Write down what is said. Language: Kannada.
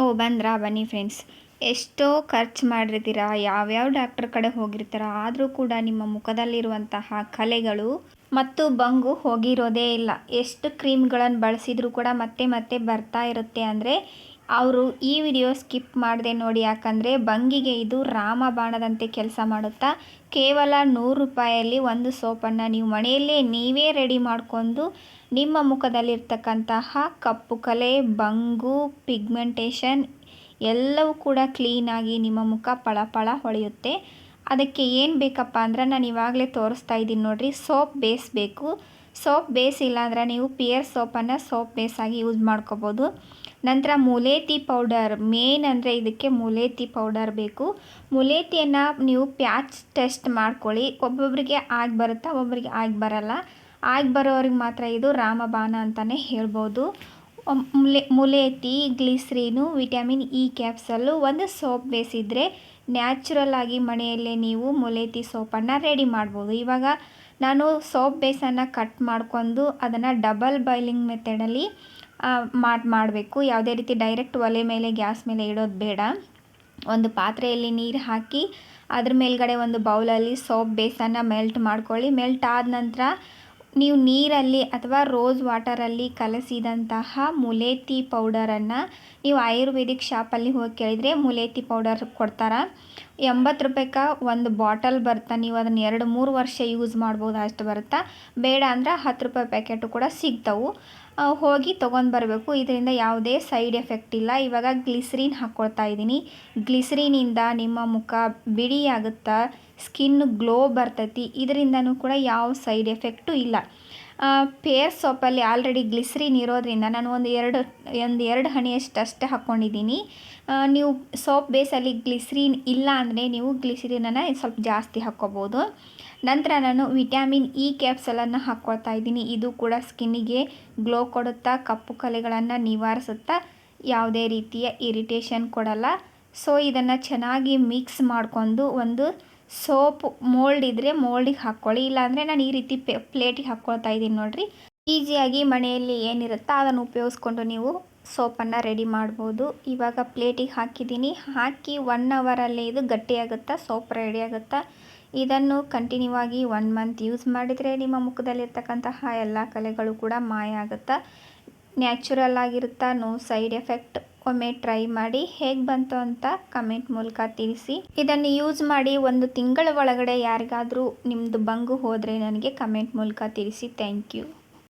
ಓ, ಬಂದ್ರಾ, ಬನ್ನಿ ಫ್ರೆಂಡ್ಸ್ ಎಷ್ಟೋ ಖರ್ಚು ಮಾಡಿರ್ತೀರ, ಯಾವ್ಯಾವ ಡಾಕ್ಟರ್ ಕಡೆ ಹೋಗಿರ್ತೀರ, ಆದರೂ ಕೂಡ ನಿಮ್ಮ ಮುಖದಲ್ಲಿರುವಂತಹ ಕಲೆಗಳು ಮತ್ತು ಬಂಗು ಹೋಗಿರೋದೇ ಇಲ್ಲ. ಎಷ್ಟು ಕ್ರೀಮ್ಗಳನ್ನು ಬಳಸಿದ್ರು ಕೂಡ ಮತ್ತೆ ಮತ್ತೆ ಬರ್ತಾ ಇರುತ್ತೆ. ಅಂದರೆ ಅವರು ಈ ವಿಡಿಯೋ ಸ್ಕಿಪ್ ಮಾಡಿದೆ ನೋಡಿ, ಯಾಕಂದರೆ ಬಂಗಿಗೆ ಇದು ರಾಮಬಾಣದಂತೆ ಕೆಲಸ ಮಾಡುತ್ತಾ, ಕೇವಲ ನೂರು ರೂಪಾಯಲ್ಲಿ ಒಂದು ಸೋಪನ್ನು ನೀವು ಮನೆಯಲ್ಲೇ ನೀವೇ ರೆಡಿ ಮಾಡಿಕೊಂಡು ನಿಮ್ಮ ಮುಖದಲ್ಲಿರ್ತಕ್ಕಂತಹ ಕಪ್ಪು ಕಲೆ, ಬಂಗು, ಪಿಗ್ಮೆಂಟೇಷನ್ ಎಲ್ಲವೂ ಕೂಡ ಕ್ಲೀನಾಗಿ ನಿಮ್ಮ ಮುಖ ಪಳಪಳ ಹೊಳೆಯುತ್ತೆ. ಅದಕ್ಕೆ ಏನು ಬೇಕಪ್ಪ ಅಂದ್ರೆ ನಾನು ಇವಾಗಲೇ ತೋರಿಸ್ತಾ ಇದ್ದೀನಿ ನೋಡಿರಿ, ಸೋಪ್ ಬೇಸ್ ಬೇಕು. ಸೋಪ್ ಬೇಸ್ ಇಲ್ಲ ಅಂದ್ರೆ ನೀವು ಪಿಯರ್ ಸೋಪನ್ನು ಸೋಪ್ ಬೇಸಾಗಿ ಯೂಸ್ ಮಾಡ್ಕೋಬೋದು. ನಂತರ ಮುಲೇತಿ ಪೌಡರ್ ಮೇನ್ ಅಂದರೆ ಇದಕ್ಕೆ ಮುಲೇತಿ ಪೌಡರ್ ಬೇಕು. ಮುಲೇತಿಯನ್ನು ನೀವು ಪ್ಯಾಚ್ ಟೆಸ್ಟ್ ಮಾಡ್ಕೊಳ್ಳಿ. ಒಬ್ಬೊಬ್ಬರಿಗೆ ಆಗಿ ಬರುತ್ತಾ ಒಬ್ಬರಿಗೆ ಆಗಿ ಬರಲ್ಲ. ಆಗಿ ಬರೋರಿಗೆ ಮಾತ್ರ ಇದು ರಾಮಬಾನ ಅಂತಲೇ ಹೇಳ್ಬೋದು. ಮುಲೆ, ಮುಲೇತಿ, ಗ್ಲಿಸ್ರೀನು, ವಿಟಮಿನ್ ಇ ಕ್ಯಾಪ್ಸಲ್ಲು ಒಂದು ಸೋಪ್ ಬೇಸ್ ಇದ್ದರೆ ನ್ಯಾಚುರಲ್ ಆಗಿ ಮನೆಯಲ್ಲೇ ನೀವು ಮುಲೇತಿ ಸೋಪನ್ನು ರೆಡಿ ಮಾಡ್ಬೋದು. ಇವಾಗ ನಾನು ಸೋಪ್ ಬೇಸನ್ನು ಕಟ್ ಮಾಡ್ಕೊಂಡು ಅದನ್ನು ಡಬಲ್ ಬಾಯ್ಲಿಂಗ್ ಮೆಥಡಲ್ಲಿ ಮಾಡ್, ಮಾಡಬೇಕು. ಯಾವುದೇ ರೀತಿ ಡೈರೆಕ್ಟ್ ಒಲೆ ಮೇಲೆ, ಗ್ಯಾಸ್ ಮೇಲೆ ಇಡೋದು ಬೇಡ. ಒಂದು ಪಾತ್ರೆಯಲ್ಲಿ ನೀರು ಹಾಕಿ ಅದ್ರ ಮೇಲ್ಗಡೆ ಒಂದು ಬೌಲಲ್ಲಿ ಸೋಪ್ ಬೇಸನ್ನು ಮೆಲ್ಟ್ ಮಾಡ್ಕೊಳ್ಳಿ. ಮೆಲ್ಟ್ ಆದ ನಂತರ ನೀವು ನೀರಲ್ಲಿ ಅಥವಾ ರೋಸ್ ವಾಟರಲ್ಲಿ ಕಲಸಿದಂತಹ ಮುಲೇತಿ ಪೌಡರನ್ನು ನೀವು ಆಯುರ್ವೇದಿಕ್ ಶಾಪಲ್ಲಿ ಹೋಗಿ ಕೇಳಿದರೆ ಮುಲೇತಿ ಪೌಡರ್ ಕೊಡ್ತಾರೆ. ಎಂಬತ್ತು ರೂಪಾಯ್ಗೆ ಒಂದು ಬಾಟಲ್ ಬರ್ತಾ ನೀವು ಅದನ್ನು ಎರಡು, ಮೂರು ವರ್ಷ ಯೂಸ್ ಮಾಡ್ಬೋದು, ಅಷ್ಟು ಬರುತ್ತಾ? ಬೇಡ ಅಂದ್ರೆ ಹತ್ತು ರೂಪಾಯಿ ಪ್ಯಾಕೆಟು ಕೂಡ ಸಿಗ್ತವೆ. ಹೋಗಿ ತೊಗೊಂಡು ಬರಬೇಕು. ಇದರಿಂದ ಯಾವುದೇ ಸೈಡ್ ಎಫೆಕ್ಟ್ ಇಲ್ಲ. ಇವಾಗ ಗ್ಲಿಸ್ರಿನ್ ಹಾಕ್ಕೊಳ್ತಾ ಇದ್ದೀನಿ. ಗ್ಲಿಸ್ರಿನಿಂದ ನಿಮ್ಮ ಮುಖ ಬಿಡಿ ಆಗುತ್ತಾ ಸ್ಕಿನ್ ಗ್ಲೋ ಬರ್ತೈತಿ. ಇದರಿಂದನೂ ಕೂಡ ಯಾವ ಸೈಡ್ ಎಫೆಕ್ಟು ಇಲ್ಲ. ಪೇರ್ ಸೋಪಲ್ಲಿ ಆಲ್ರೆಡಿ ಗ್ಲಿಸ್ರಿನ್ ಇರೋದ್ರಿಂದ ನಾನು ಒಂದು ಎರಡು ಒಂದು ಎರಡು ಹಣಿಯಷ್ಟು ಅಷ್ಟೇ ಹಾಕ್ಕೊಂಡಿದ್ದೀನಿ ನೀವು ಸೋಪ್ ಬೇಸಲ್ಲಿ ಗ್ಲಿಸ್ರಿನ್ ಇಲ್ಲ ಅಂದರೆ ನೀವು ಗ್ಲಿಸ್ರಿನನ್ನು ಸ್ವಲ್ಪ ಜಾಸ್ತಿ ಹಾಕ್ಕೋಬೋದು. ನಂತರ ನಾನು ವಿಟ್ಯಾಮಿನ್ ಇ ಕ್ಯಾಪ್ಸಲನ್ನು ಹಾಕ್ಕೊಳ್ತಾ ಇದ್ದೀನಿ. ಇದು ಕೂಡ ಸ್ಕಿನ್ನಿಗೆ ಗ್ಲೋ ಕೊಡುತ್ತಾ, ಕಪ್ಪು ಕಲೆಗಳನ್ನು ನಿವಾರಿಸುತ್ತಾ, ಯಾವುದೇ ರೀತಿಯ ಇರಿಟೇಷನ್ ಕೊಡಲ್ಲ. ಸೊ, ಇದನ್ನು ಚೆನ್ನಾಗಿ ಮಿಕ್ಸ್ ಮಾಡಿಕೊಂಡು ಒಂದು ಸೋಪ್ ಮೋಲ್ಡ್ ಇದ್ದರೆ ಮೋಲ್ಡಿಗೆ ಹಾಕ್ಕೊಳ್ಳಿ, ಇಲ್ಲಾಂದರೆ ನಾನು ಈ ರೀತಿ ಪೆ, ಪ್ಲೇಟಿಗೆ ಹಾಕ್ಕೊಳ್ತಾ ಇದ್ದೀನಿ ನೋಡಿರಿ. ಈಸಿಯಾಗಿ ಮನೆಯಲ್ಲಿ ಏನಿರುತ್ತೋ ಅದನ್ನು ಉಪಯೋಗಿಸ್ಕೊಂಡು ನೀವು ಸೋಪನ್ನು ರೆಡಿ ಮಾಡ್ಬೋದು. ಇವಾಗ ಪ್ಲೇಟಿಗೆ ಹಾಕಿದ್ದೀನಿ. ಹಾಕಿ ಒನ್ ಅವರಲ್ಲಿ ಇದು ಗಟ್ಟಿಯಾಗುತ್ತಾ ಸೋಪ್ ರೆಡಿ ಆಗುತ್ತಾ? ಇದನ್ನು ಕಂಟಿನ್ಯೂ ಆಗಿ ಒನ್ ಮಂತ್ ಯೂಸ್ ಮಾಡಿದರೆ ನಿಮ್ಮ ಮುಖದಲ್ಲಿರ್ತಕ್ಕಂತಹ ಎಲ್ಲ ಕಲೆಗಳು ಕೂಡ ಮಾಯ ಆಗುತ್ತಾ? ನ್ಯಾಚುರಲ್ ಆಗಿರುತ್ತಾ? ನೋ ಸೈಡ್ ಎಫೆಕ್ಟ್ ಒಮ್ಮೆ ಟ್ರೈ ಮಾಡಿ ಹೇಗೆ ಬಂತು ಅಂತ ಕಮೆಂಟ್ ಮೂಲಕ ತಿಳಿಸಿ. ಇದನ್ನು ಯೂಸ್ ಮಾಡಿ ಒಂದು ತಿಂಗಳ ಒಳಗಡೆ ಯಾರಿಗಾದರೂ ನಿಮ್ಮದು ಬಂಗು ಹೋದರೆ ನನಗೆ ಕಮೆಂಟ್ ಮೂಲಕ ತಿಳಿಸಿ. Thank you